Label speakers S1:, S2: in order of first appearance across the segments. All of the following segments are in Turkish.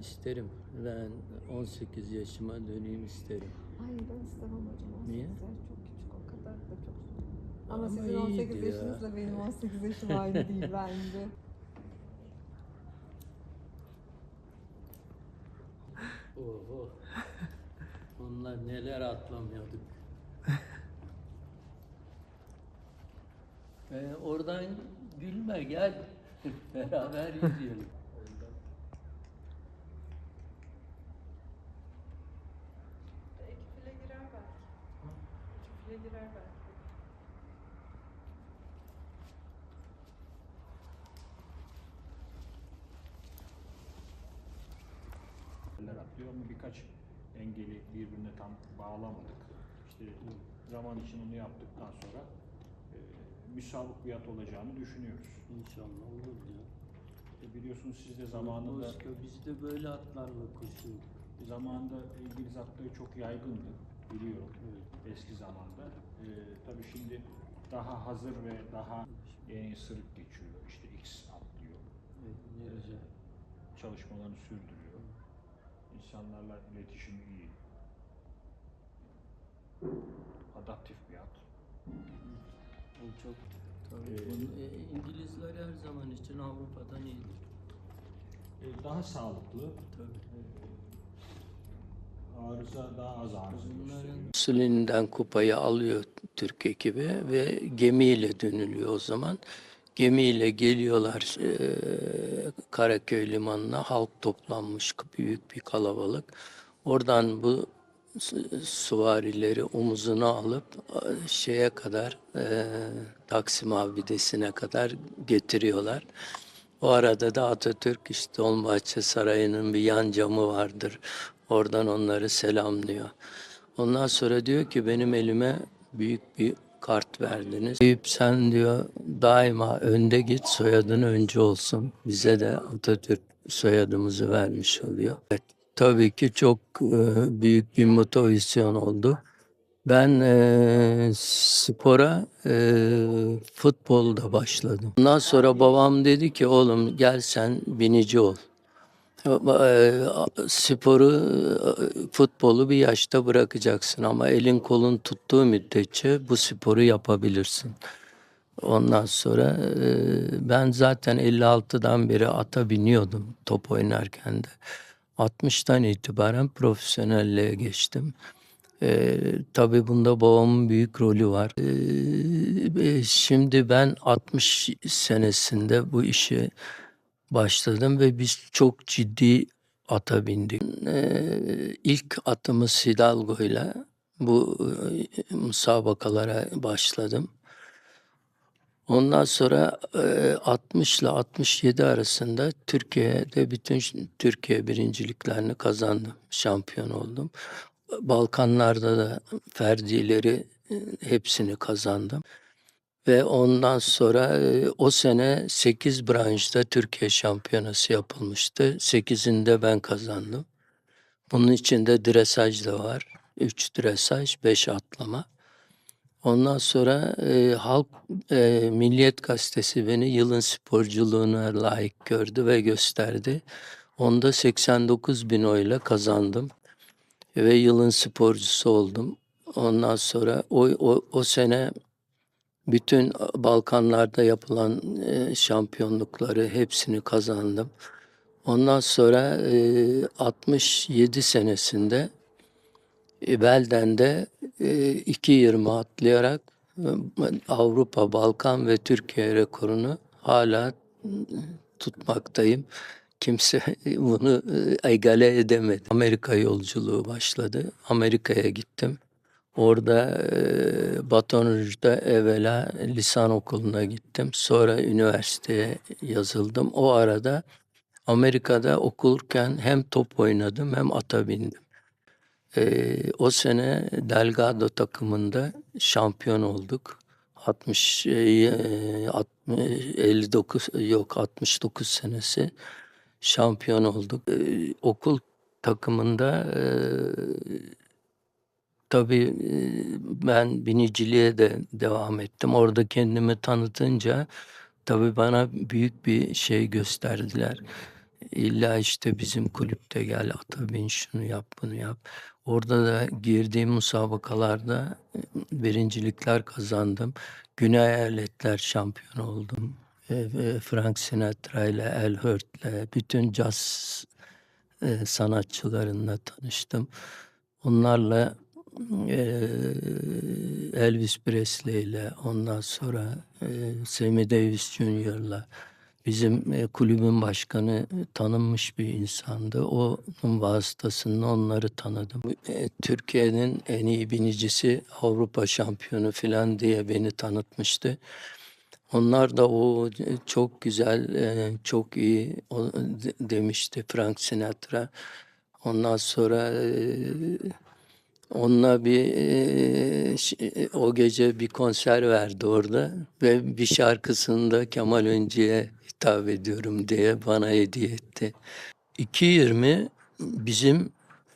S1: isterim. Ben 18 yaşıma döneyim isterim.
S2: Ay ben istemem hocam. 18
S1: Niye?
S2: yaş çok küçük o kadar da çok. Ama,
S1: Ama
S2: sizin 18
S1: iyiydi ya.
S2: yaşınızla benim 18 yaşım aynı değil bence.
S1: Oho. Onlar neler atlamıyorduk. Ee, oradan gülme gel. Beraber yürüyelim.
S3: Atlıyor ama birkaç engeli birbirine tam bağlamadık. İşte zaman için onu yaptıktan sonra e, müsabıkiyat olacağını düşünüyoruz.
S1: İnşallah olur ya.
S3: E, biliyorsunuz siz de zamanında
S1: Başka biz de böyle atlarla koşuyoruz.
S3: zamanında İngiliz atları çok yaygındı biliyorum eski zamanda. E, tabii şimdi daha hazır ve daha yeni sırık geçiyor. İşte X atlıyor.
S1: Evet, ne güzel.
S3: Çalışmalarını sürdürüyor. İnsanlarla iletişimi iyi. Adaptif bir at.
S1: O çok tabii.
S3: Ee,
S1: bunu, e, İngilizler her zaman için Avrupa'dan iyidir.
S3: E, daha sağlıklı,
S1: Tabii.
S3: arıza daha az arıza.
S1: Sülininden kupayı alıyor Türk ekibi ve gemiyle dönülüyor o zaman. Gemiyle geliyorlar eee, Karaköy limanına halk toplanmış büyük bir kalabalık. Oradan bu su- süvarileri omuzuna alıp e, şeye kadar eee Taksim Abidesi'ne kadar getiriyorlar. O arada da Atatürk işte Dolmabahçe Sarayı'nın bir yan camı vardır. Oradan onları selamlıyor. Ondan sonra diyor ki benim elime büyük bir kart verdiniz. Eyüp sen diyor daima önde git soyadın önce olsun. Bize de Atatürk soyadımızı vermiş oluyor. Evet, tabii ki çok e, büyük bir motivasyon oldu. Ben e, spora e, futbolda başladım. Ondan sonra babam dedi ki oğlum gel sen binici ol. E, Sporu, e, futbolu bir yaşta bırakacaksın ama elin kolun tuttuğu müddetçe bu sporu yapabilirsin. Ondan sonra e, ben zaten 56'dan beri ata biniyordum top oynarken de. 60'tan itibaren profesyonelliğe geçtim. Ee, tabii bunda babamın büyük rolü var. Ee, şimdi ben 60 senesinde bu işe başladım ve biz çok ciddi ata bindik. Ee, ilk atımız Hidalgo'yla bu e, müsabakalara başladım. Ondan sonra e, 60 ile 67 arasında Türkiye'de bütün Türkiye birinciliklerini kazandım. Şampiyon oldum. Balkanlarda da ferdileri e, hepsini kazandım. Ve ondan sonra o sene 8 branşta Türkiye şampiyonası yapılmıştı. 8'inde ben kazandım. Bunun içinde dresaj da var. 3 dresaj, 5 atlama. Ondan sonra e, Halk e, Milliyet Gazetesi beni yılın sporculuğuna layık gördü ve gösterdi. Onda 89 bin oyla kazandım ve yılın sporcusu oldum. Ondan sonra o, o, o sene bütün Balkanlarda yapılan e, şampiyonlukları hepsini kazandım. Ondan sonra e, 67 senesinde e, Belden'de e, 2.20 atlayarak e, Avrupa, Balkan ve Türkiye rekorunu hala e, tutmaktayım. Kimse bunu e, egale edemedi. Amerika yolculuğu başladı. Amerika'ya gittim. Orada e, Baton Rouge'da evvela lisan okuluna gittim. Sonra üniversiteye yazıldım. O arada Amerika'da okurken hem top oynadım hem ata bindim. Ee, o sene Delgado takımında şampiyon olduk. 60, e, 60 59 yok 69 senesi şampiyon olduk. Ee, okul takımında e, tabii ben biniciliğe de devam ettim. Orada kendimi tanıtınca tabii bana büyük bir şey gösterdiler. illa işte bizim kulüpte gel ata bin şunu yap bunu yap. Orada da girdiğim musabakalarda e, birincilikler kazandım. Güney Eyaletler şampiyon oldum. Frank Sinatra ile El Hurt'le bütün caz sanatçılarınla tanıştım. Onlarla e, Elvis Presley ile ondan sonra e, Sammy Davis Jr.'la bizim e, kulübün başkanı e, tanınmış bir insandı. Onun vasıtasıyla onları tanıdım. Türkiye'nin en iyi binicisi Avrupa şampiyonu falan diye beni tanıtmıştı. Onlar da o çok güzel, çok iyi demişti Frank Sinatra. Ondan sonra onunla bir o gece bir konser verdi orada ve bir şarkısını Kemal Öncü'ye hitap ediyorum diye bana hediye etti. 2.20 bizim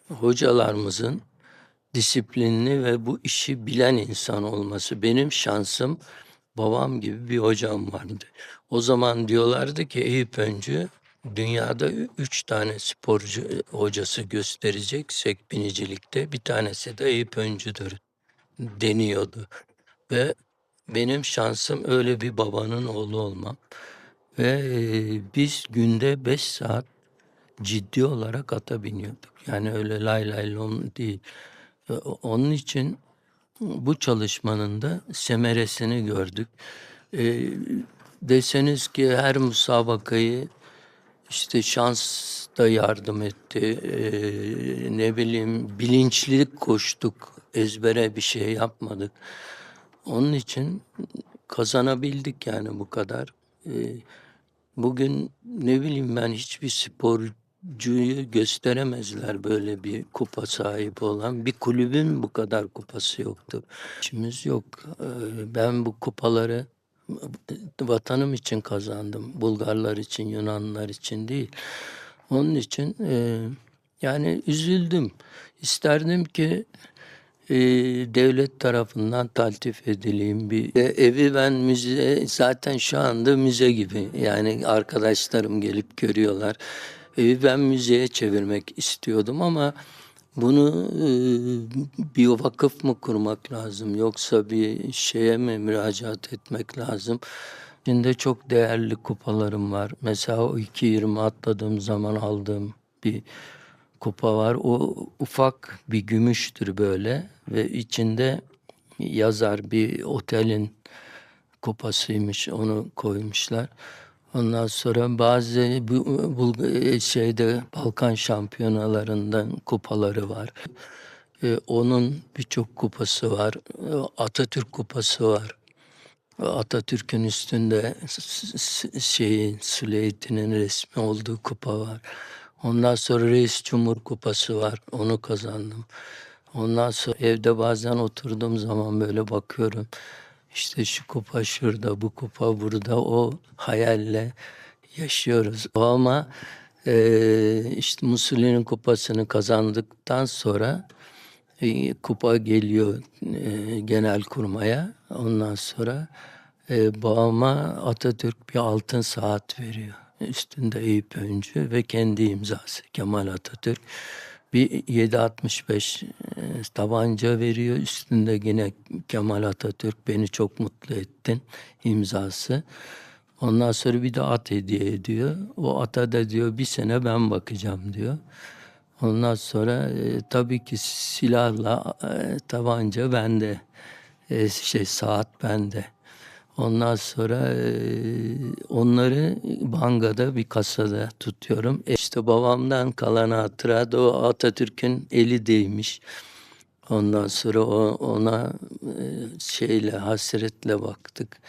S1: hocalarımızın disiplinli ve bu işi bilen insan olması. Benim şansım babam gibi bir hocam vardı. O zaman diyorlardı ki Eyüp Öncü dünyada üç tane sporcu e, hocası göstereceksek binicilikte bir tanesi de Eyüp Öncü'dür deniyordu. Ve benim şansım öyle bir babanın oğlu olmam. Ve e, biz günde 5 saat ciddi olarak ata biniyorduk. Yani öyle lay lay lom değil. Onun için bu çalışmanın da semeresini gördük. E, deseniz ki her musabakayı işte şans da yardım etti. E, ne bileyim bilinçlilik koştuk. Ezbere bir şey yapmadık. Onun için kazanabildik yani bu kadar. E, Bugün ne bileyim ben hiçbir sporcuyu gösteremezler böyle bir kupa sahibi olan. Bir kulübün bu kadar kupası yoktu. İşimiz yok. Ee, Ben bu kupaları vatanım için kazandım. Bulgarlar için, Yunanlar için değil. Onun için e, yani üzüldüm. İsterdim ki e, devlet tarafından taltif edileyim bir E, evi ben müze zaten şu anda müze gibi yani arkadaşlarım gelip görüyorlar evi ben müzeye çevirmek istiyordum ama bunu e, bir vakıf mı kurmak lazım yoksa bir şeye mi müracaat etmek lazım Şimdi çok değerli kupalarım var. Mesela o 2.20 atladığım zaman aldığım bir kupa var. O ufak bir gümüştür böyle ve içinde yazar bir otelin kupasıymış onu koymuşlar. Ondan sonra bazı bu, bu şeyde Balkan şampiyonalarından kupaları var. Ee, onun birçok kupası var. Ee, Atatürk kupası var. Atatürk'ün üstünde şeyin Süleyti'nin resmi olduğu kupa var. Ondan sonra Reis Cumhur Kupası var. Onu kazandım. Ondan sonra evde bazen oturduğum zaman böyle bakıyorum. İşte şu kupa şurada, bu kupa burada. O hayalle yaşıyoruz. O ama eee işte Mussolini kupasını kazandıktan sonra e, kupa geliyor e, genel kurmaya. Ondan sonra e, babama Atatürk bir altın saat veriyor. Üstünde Eyüp Öncü ve kendi imzası Kemal Atatürk. Bir 765 e, tabanca veriyor. Üstünde yine Kemal Atatürk beni çok mutlu ettin imzası. Ondan sonra bir de at hediye ediyor. O ata da diyor bir sene ben bakacağım diyor. Ondan sonra e, tabii ki silahla e, tabanca bende. E, şey saat bende. Ondan sonra onları bankada bir kasada tutuyorum. E, işte babamdan kalan hatıra da o Atatürk'ün eli değmiş. Ondan sonra ona şeyle hasretle baktık.